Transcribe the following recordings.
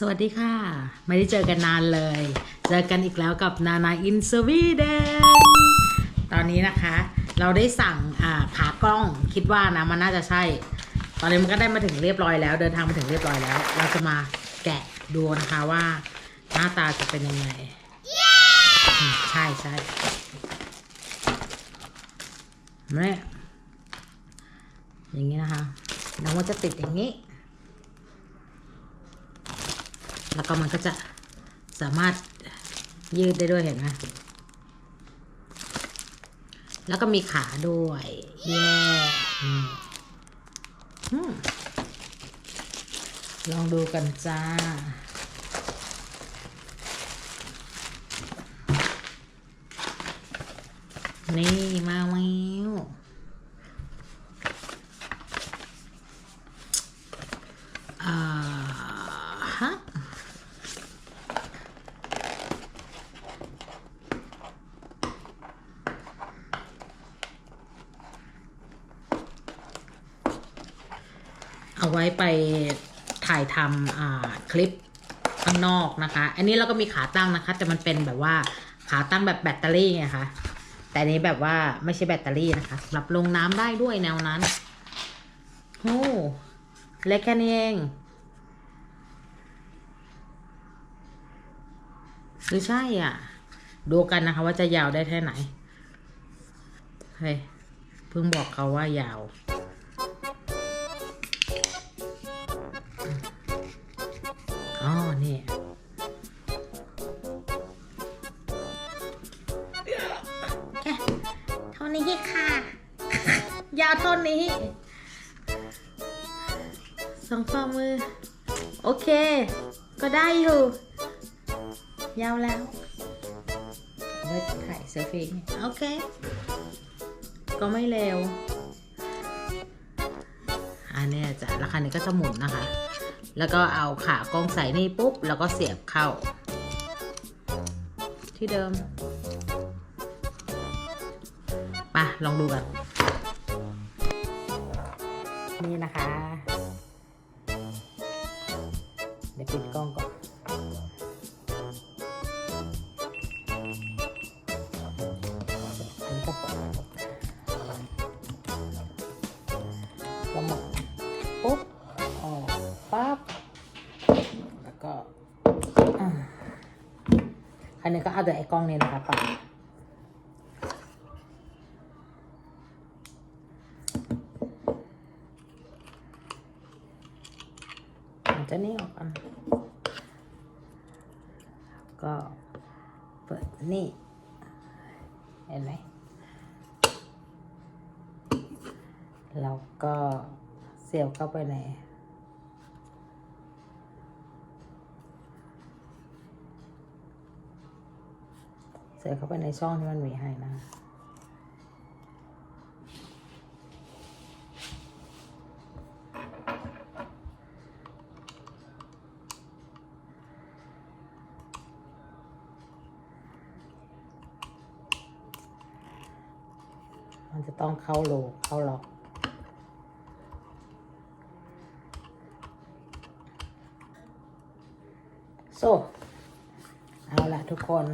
สวัสดีค่ะ ไม่ได้เจอกันนานเลย เจอกันอีกแล้วกับนานาอินสวีเดนตอนนี้นะคะ เราได้สั่งอ่าขากล้องคิดว่านะมันน่าจะใช่ ตอนนี้มันก็ได้มาถึงเรียบร้อยแล้ว เดินทางมาถึงเรียบร้อยแล้ว เราจะมาแกะดูนะคะว่า หน้าตาจะเป็นยังไงอืมใช่ใช่เนี่ยอย่างนี้นะคะแล้วมันจะติดอย่างนี้ แล้วก็มันก็จะสามารถยืดได้ด้วยเห็นไหมแล้วก็มีขาด้วยเย้ลองดูกันจ้า นี่มาแล้ว เอาไว้ไปถ่ายทำคลิปข้างนอกนะคะ อันนี้เราก็มีขาตั้งนะคะ แต่มันเป็นแบบว่าขาตั้งแบบแบตเตอรี่ไงคะ แต่อันนี้แบบว่าไม่ใช่แบตเตอรี่นะคะสำหรับลงน้ำได้ด้วยแนวนั้นโอ้เล็กแค่นี้เอง หรือใช่อะ ดูกันนะคะว่าจะยาวได้แค่ไหน เฮ้ย เพิ่งบอกเขาว่ายาว อ๋อ นี่ เท่านี้ค่ะ ยาวเท่านี้ สองฝ่ามือ โอเค ก็ได้อยู่ ยาวแล้วเอาไว้ถ่ายเซลฟี่ โอเค ก็ไม่เร็วอันเนี้ยจะแล้วคันนี้ก็จะหมุนนะคะ แล้วก็เอาขากล้องใส่นี่ปุ๊บ แล้วก็เสียบเข้า ที่เดิมมาลองดูกัน นี่นะคะ เดี๋ยวปิดกล้องก่อนอันนี้ก็เปิดแล้วหมุน อันนี้ก็เอาแต่ไอ้กล้องนี้นะคะปัดมันจะนี่ออกกันก็เปิดนี่ เห็นไหมแล้วก็เสียบเข้าไปใน สียบเข้าไปในช่องที่มันมีให้นะมันจะต้องเข้าโลเข้าล็อกโซ่เอาละทุกคน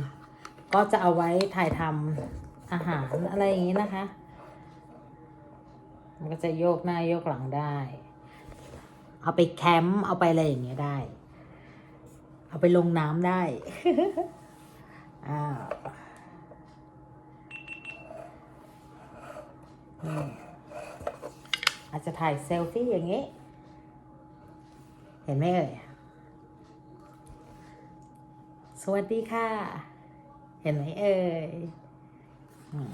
ก็จะเอาไว้ถ่ายทำอาหารอะไรอย่างนี้นะคะ มันก็จะโยกหน้าโยกหลังได้ เอาไปแคมป์เอาไปอะไรอย่างเงี้ยได้ เอาไปลงน้ำได้อ้าอืมอาจจะถ่ายเซลฟี่อย่างนี้ เห็นไหมเอ่ย สวัสดีค่ะ เห็นไหมเอ่ยอืม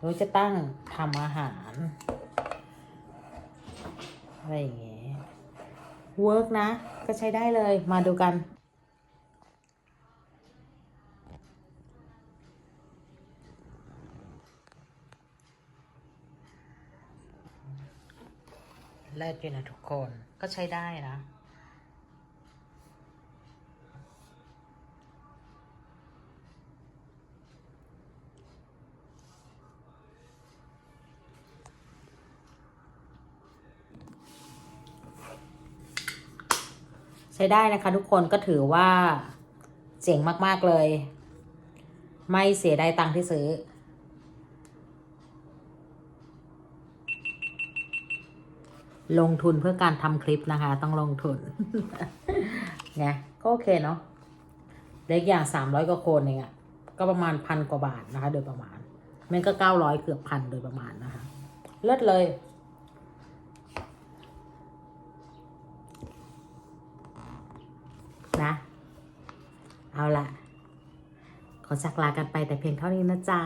เราจะตั้งทำอาหาร อะไรอย่างเงี้ยเวิร์กนะ ก็ใช้ได้เลยมาดูกันเลิศอยู่นะทุกคนก็ใช้ได้นะ ใช้ได้นะคะ ทุกคนก็ถือว่าเจ๋งมาก ๆ เลย ไม่เสียดายตังค์ที่ซื้อ ลงทุนเพื่อการทำคลิปนะคะ ต้องลงทุนไงก็โอเคเนาะเล็กอย่างสามร้อยกว่าคนเองอะก็ประมาณพันกว่าบาทนะคะ โดยประมาณมันก็เก้าร้อยเกือบพันโดยประมาณนะคะ เลิศเลย นะ เอาละขอจากลากันไปแต่เพียงเท่านี้นะจ๊ะ